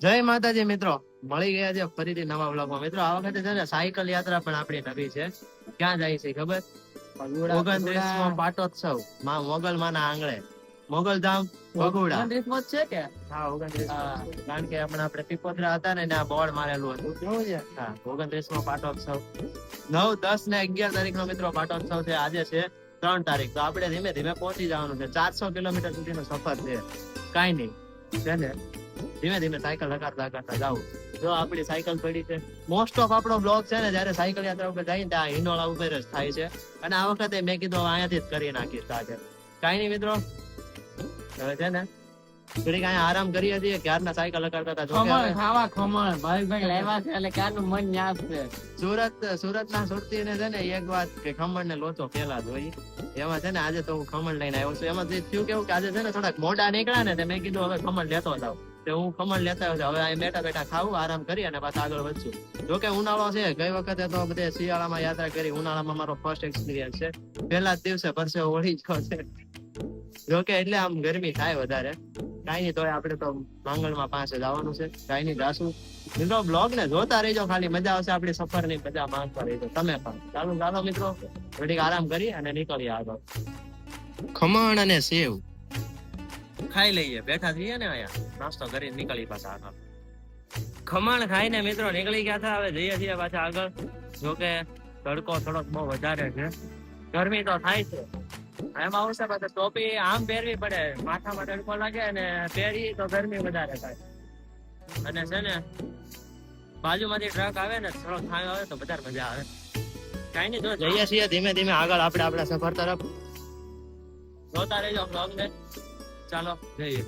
જય માતાજી મિત્રો. મળી ગયા છે ફરીથી નવા બ્લોગમાં મિત્રો આ વખતે છે ને સાયકલ યાત્રા પણ આપણી નવી છે. ક્યાં જાય છે ખબર? ઓગણત્રીસ મો પાટોત્સવમાં મોગલ માના આંગણે. મોગલધામ બગુડા છે કે? હા ઓગણત્રીસ કારણ કે હમણાં આપણે પીપોદરા હતા ને આ બોર્ડ મારેલું હતું. હા ઓગણત્રીસ મો પાટોત્સવ. નવ દસ ને અગિયાર તારીખ નો મિત્રો પાટોત્સવ છે. આજે છે ત્રણ તારીખ. તો આપણે ધીમે ધીમે પહોંચી જવાનું છે. ચારસો કિલોમીટર સુધીનો સફર છે. કાઈ નહીં. છે ને? ધીમે ધીમે સાયકલ લગાડતા લગાડતા જાવું જો આપણી સાયકલ પડી છે મોસ્ટ ઓફ આપણો બ્લોગ છે ને જયારે સાયકલ યાત્રા ઉપર જાય ને ત્યાં હિંડોળા ઉપર જ થાય છે. અને આ વખતે મેં કીધું અહીંયાથી જ કરી નાખીશ આજે કાંઈ નહીં મિત્રો. હવે છે ને થોડીક અહીંયા આરામ કરીએ હતી ક્યારના સાયકલ લગાડતા હતા ખમણ ખાવા ખમણ. ભાઈ ભાઈ લાવ્યા છે એટલે ક્યારનું મન યાદ છે સુરત સુરત ના સુરતી ને છે ને એક વાત કે ખમણ ને લોચો પેલા જોઈ એમાં છે ને આજે તો હું ખમણ લઈને આવ્યો છું. એમાં થયું કેવું કે આજે છે ને થોડાક મોટા નીકળ્યા ને મેં કીધું હવે ખમણ લેતો જાવ તે હું ખમણ લેતા આવ્યો હવે બેઠા બેઠા ખાવું, આરામ કરી અને પાછા આગળ વધશું. જોકે ઉનાળો છે, ગઈ વખતે તો બધે શિયાળામાં યાત્રા કરી, ઉનાળામાં મારો ફર્સ્ટ એક્સપિરિયન્સ છે. પહેલા જ દિવસે પરસેવો વળી ગયો છે. જોકે એટલે આમ ગરમી થાય વધારે. કાંઈ નહીં, તોય આપણે તો માંગણમાં પાસે જવાનું છે. કાંઈ નહીં, જાશું. મિત્રો બ્લોગ ને જોતા રહેજો, ખાલી મજા આવશે આપણી સફરની મજા માંગતા રહેજો. તમે પણ. ચાલો ચાલો, મિત્રો. થોડીક આરામ કરી અને નીકળીએ આગળ. ખમણ અને સેવ. ખાઈ લઈએ. બેઠા થઈએ ને અહીંયા. નાસ્તો કરી નીકળી પાછા આગળ. ખમણ ખાઈને મિત્રો નીકળી ગયા હતા. હવે જઈએ છીએ પાછા આગળ. જોકે તડકો થોડોક બહુ વધારે છે. ગરમી તો થાય છે. એમાં આવશે પાછા ટોપી, આમ પહેરવી પડે. માથામાં તડકો લાગે અને પહેરી તો ગરમી વધારે થાય. અને છે ને, બાજુમાંથી ટ્રક આવે ને, થોડો થાય આવે તો વધારે મજા આવે. કઈ નહીં, જો જઈએ છીએ ધીમે ધીમે આગળ. આપણે આપણા સફર તરફ. જોતા રહેજો બ્લોગ ને. ચાલો, જઈએ.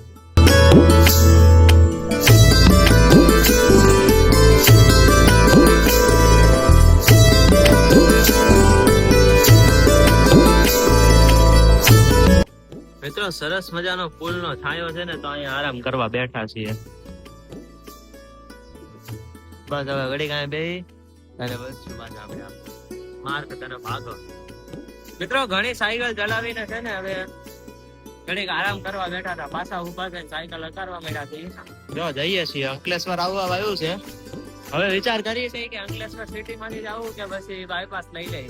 મિત્રો, સરસ મજાનો પુલ નો છાંયો છે ને, તો અહીંયા આરામ કરવા બેઠા છીએ. બસ હવે ઘડી કાંઈ બે અને બસ પાછા આપણે માર્ગ તરફ આગળ. મિત્રો, ઘણી સાયકલ ચલાવીને છે ને, હવે ઘડીક આરામ કરવા બેઠા હતા, પાછા ઊભા થઈને સાયકલ હકારવા મળ્યા છે. જો, જઈએ છીએ. અંકલેશ્વર આવવા આવ્યું છે. હવે વિચાર કરીએ છીએ કે અંકલેશ્વર સિટી માંથી જવું કે પછી બાયપાસ લઈ લઈએ.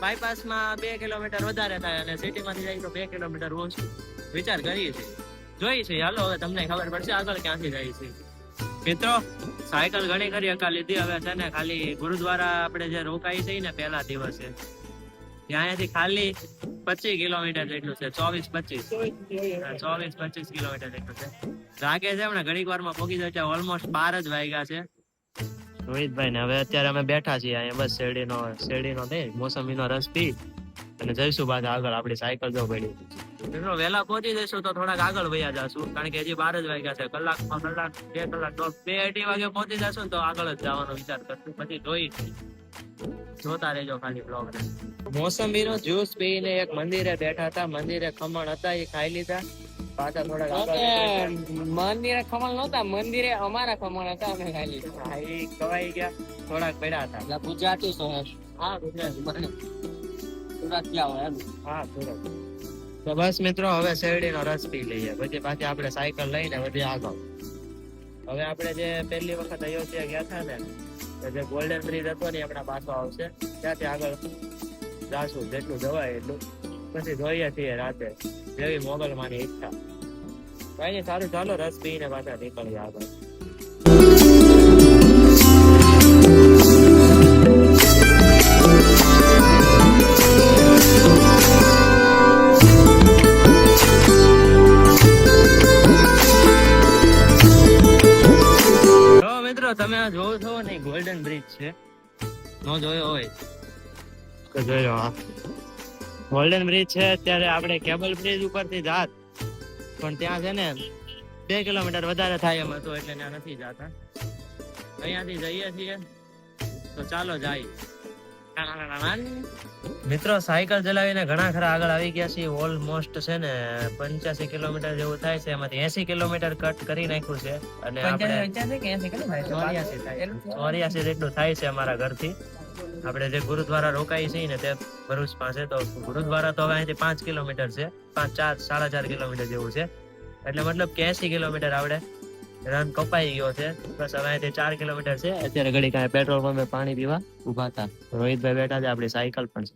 બાયપાસમાં બે કિલોમીટર વધારે થાય અને સિટી માંથી જાય તો બે કિલોમીટર ઓછું. વિચાર કરીએ છીએ. જોઈએ છીએ. હાલો, હવે તમને ખબર પડશે આગળ ક્યાંથી જાય છે. મિત્રો, સાયકલ ઘણી કરી હકા લીધી હવે છે ને ખાલી ગુરુદ્વારા આપણે જે રોકાઈ છે ને પહેલા દિવસે. ત્યાંથી ખાલી પચીસ કિલોમીટર જેટલું છે, ચોવીસ પચીસ. ચોવીસ પચીસ કિલોમીટર જેટલું છે. લાગે છે હમણાં ઘડીક વારમાં પહોંચી જાય ઓલમોસ્ટ બાર જ વાગ્યા છે. રોહિતભાઈ ને હવે અત્યારે અમે બેઠા છીએ અહીંયા, બસ શેરડીનો શેરડીનો મોસમી નો રસ પી અને જઈશું બાદ આગળ, આપણી સાયકલ જો પડી. મિત્રો, વહેલા પહોંચી જઈશું તો થોડાક આગળ વયા જશું, કારણ કે હજી બાર જ વાગ્યા છે. કલાકમાં કલાક, બે કલાક બે અઢી વાગે પહોંચી જશું ને તો આગળ જ જવાનો વિચાર કરશું. પછી જોઈ જોતા રહેજો ખાલી બ્લોગ મોસંબી નો જ્યુસ પીને એક મંદિરે બેઠા હતા. મંદિરે ખમણ હતા એ ખાઈ લીધા. પાછા થોડાક મંદિરે ખમણ નહોતા મંદિરે અમારા ખમણ હતા અમે ખાઈ લીધા. એ ખવાઈ ગયા. થોડાક પડ્યા હતા. એટલે ગુજરાતી છો હા ગુજરાતી. સુરત ગયા હોય એમ. હા સુરત તો બસ મિત્રો હવે શેરડીનો રસ પી લઈએ. પછી પાછી આપણે સાયકલ લઈને વધી આગળ. હવે આપણે જે પહેલી વખત અયોધ્યા ગયા હતા ને જે ગોલ્ડન બ્રિજ હતો ને આપણા પાછો આવશે. ત્યાંથી આગળ જાશું. જેટલું જવાય એટલું. પછી જોઈએ છીએ રાતે. જેવી મોગલમાંની ઈચ્છા. કઈ સારું, ચાલો, રસ પીને પાછા નીકળીએ આગળ. તમે આ જોવો છો ને ગોલ્ડન બ્રિજ છે. નો જોયો હોય. તો જોયો, હા. ગોલ્ડન બ્રિજ છે, અત્યારે આપણે કેબલ બ્રિજ ઉપરથી જાત. પણ ત્યાં છે ને, બે કિલોમીટર વધારે થાય એમ હતું, એટલે ત્યાં નથી જાતા. અહીંયાથી જઈએ છીએ, તો ચાલો જાય. મિત્રો સાયકલ ચલાવીને ઘણા ખરા આગળ આવી ગયા છીએ. ઓલમોસ્ટ છે ને પંચ્યાસી કિલોમીટર જેવું થાય છે. એમાંથી એસી કિલોમીટર કટ કરી નાખ્યું છે. અને આપણે ચોર્યાસી જેટલું થાય છે અમારા ઘરથી. આપણે જે ગુરુદ્વારા રોકાઈ છીએ ને તે ભરૂચ પાસે તો ગુરુદ્વારા તો હવે અહીંથી પાંચ કિલોમીટર છે. પાંચ ચાર સાડા ચાર કિલોમીટર જેવું છે. એટલે મતલબ કે એસી કિલોમીટર આપણે રન કપાઈ ગયો છે. બસ હવે અહીંથી ચાર કિલોમીટર છે. અત્યારે ઘડી કાંઈ પેટ્રોલ પંપે પાણી પીવા ઊભા હતા. રોહિતભાઈ બેઠા છે આપણી સાયકલ પણ છે.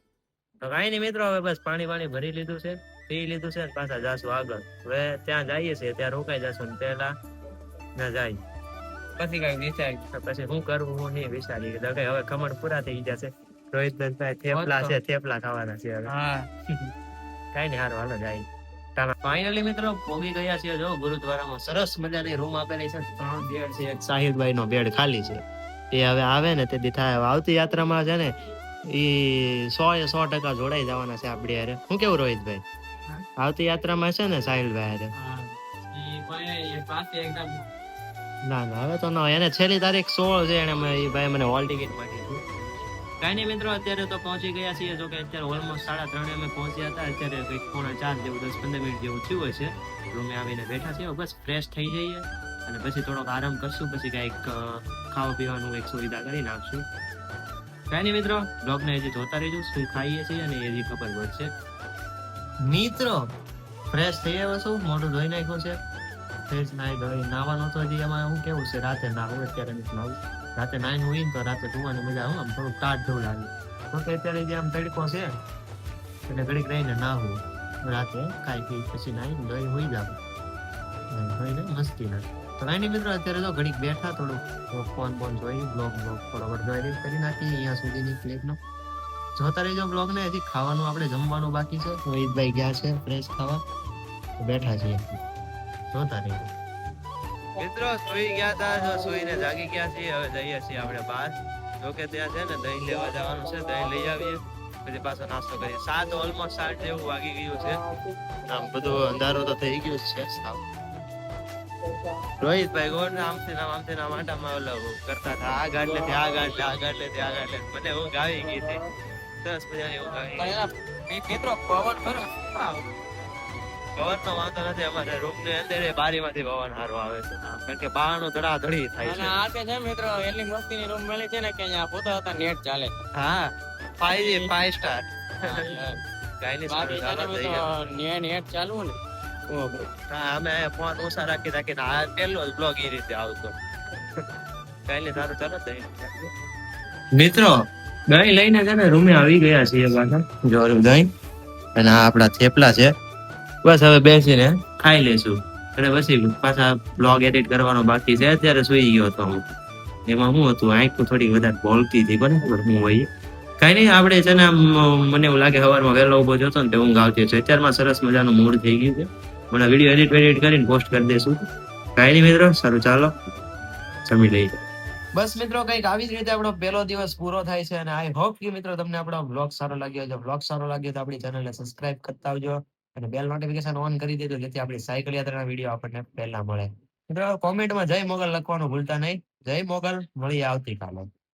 તો કાંઈ નહીં મિત્રો હવે બસ પાણી પાણી ભરી લીધું છે. પી લીધું છે પાછા જાશું આગળ. હવે ત્યાં જઈએ છીએ ત્યાં રોકાઈ જશું ને પેલા ના જાય. પછી કઈ વિચાર પછી હું કરવું હું નહીં વિચારી કે હવે ખમણ પૂરા થઈ ગયા છે. રોહિતભાઈ થેપલા છે થેપલા ખાવાના છે હવે. કઈ નહીં હારું હાલો જાય. ફાઇનલી મિત્રો પોગી ગયા છે જો ગુરુદ્વારામાં. સરસ મજાની રૂમ આપેલી છે. ત્રણ બેડ છે એક સાહિદભાઈ નો બેડ ખાલી છે. એ હવે આવે ને તે થાય આવતી યાત્રામાં છે ને એ સો એ સો ટકા જોડાઈ જવાના છે આપડી હારે. શું કેવું રોહિતભાઈ? હા. આવતી યાત્રામાં છે ને સાહિલભાઈ હારે? હા. ના ના હવે તો ના એને છેલ્લી તારીખ સોળ છે એને ભાઈ મને હોલ ટિકિટ હતી. કઈ નહીં મિત્રો, અત્યારે તો પહોંચી ગયા છીએ. જો કે અત્યારે ઓલમોસ્ટ સાડા ત્રણે અમે પહોંચ્યા હતા. અત્યારે કંઈક પોણા ચાર જેવું, દસ પંદર મિનિટ જેવું થયું છે. રૂમે આવીને બેઠા છીએ. બસ ફ્રેશ થઈ જઈએ અને પછી થોડોક આરામ કરશું. પછી કાંઈક ખાવા પીવાનું એક સુવિધા કરી નાખશું. કઈ નહીં મિત્રો બ્લોગને હજી જોતા રહીજો. શું ખાઈએ છીએ અને એ ખબર પડશે. મિત્રો ફ્રેશ થઈ આવ્યો છું? મોઢું ધોઈ નાખ્યું છે. ફ્રેશ નાઈ ધોઈ નાવાનું તો હજી એમાં હું કેવું છે, રાતે નાવું અત્યારે નાવું રાતે નાહીને હોય તો રાતે ધોવાની મજા આવે આમ થોડું ટાટ જેવું લાગે. તો કે અત્યારે જે આમ તડકો છે, એટલે ઘડીક રહીને નાહવું રાતે ખાઈ પી પછી નાઈને ધોઈ હોઈ જાવ ધોઈને મસ્તી ના તો રાણી મિત્રો અત્યારે તો ઘડીક બેઠા થોડું ફોન બોન જોઈ બ્લોગ બ્લોગ થોડો જોઈ કરી નાખી અહીંયા સુધીની ક્લિપનો જોતા રહીજો બ્લોગ ને, હજી ખાવાનું આપણે જમવાનું બાકી છે. રોહિતભાઈ ગયા છે ફ્રેશ ખાવા. બેઠા છીએ. જોતા રહીજો મિત્રો સુઈ ગયા હતા જો સુઈને જાગી ગયા છીએ. હવે જઈએ છીએ આપણે બહાર. જો કે ત્યાં છે ને દહીં લેવા જવાનું છે દહીં લઈ આવીએ. પછી પાછો નાસ્તો કરીએ. સાત ઓલમોસ્ટ સાત જેવું વાગી ગયું છે. આમ બધું અંધારું તો થઈ ગયું છે સાવ. રોહિતભાઈ ગોળ ને આમથી નામ આમથી નામ આટામાં ઓલો કરતા હતા. આ ગાંઠ લે આ ગાંઠ લે આ ગાંઠ લે આ ગાંઠ લે મને ઊંઘ આવી ગઈ હતી. સરસ મજાની ઊંઘ આવી મિત્રો પવન ખરો પવન નો વાંધો નથી અમારે રૂમની અંદર બારીમાંથી પવન સારો આવે છે. કારણ કે બહારનું ધડાધડી થાય છે. આ તે છે મિત્રો એટલી મસ્તીની રૂમ મળી છે ને કે અહીંયા પોતા હતા નેટ ચાલે. હા ફાઈવ જી ફાઈવ સ્ટાર બાકી ચાલો નેટ ચાલુ ને. હા અમે ફોન ઓછા રાખી રાખીને આ જ બ્લોગ એ રીતે આવતો. કાંઈ સારું ચાલો દહીં મિત્રો દહીં લઈને છે ને રૂમે આવી ગયા છીએ પાછા. જો દહીં. અને આ આપણા થેપલા છે. બસ હવે બેસીને ખાઈ લેશું અને પછી પાછા બ્લોગ એડિટ કરવાનો બાકી છે. અત્યારે સુઈ ગયો હતો હું. એમાં શું હતું? આંખ થોડી વધારે બોલતી હતી, બરાબર? હું હોય. કઈ નહીં, આપણે છે ને મને એવું લાગે સવારમાં વહેલો ઊભો જતો ને તે ઊંઘ આવતી છે અત્યારમાં સરસ મજાનું મૂડ થઈ ગયું છે. મને વીડિયો એડિટ એડિટ કરીને પોસ્ટ કરી દઈશું કઈ નહીં મિત્રો, સારું ચાલો. જમી લઈએ. બસ મિત્રો, કંઈક આવી જ રીતે આપણો પહેલો દિવસ પૂરો થાય છે અને આઈ હોપ કે મિત્રો તમને આપણો બ્લોગ સારો લાગ્યો છે બ્લોગ સારો લાગ્યો તો આપણી ચેનલને સબસ્ક્રાઇબ કરતા આવજો. અને બેલ નોટિફિકેશન ઓન કરી દેજો, જેથી આપણી સાયકલ યાત્રાના વીડિયો આપણને પહેલા મળે. મિત્રો કોમેન્ટમાં જય મોગલ લખવાનું ભૂલતા નહીં. જય મોગલ, મળીએ આવતીકાલે.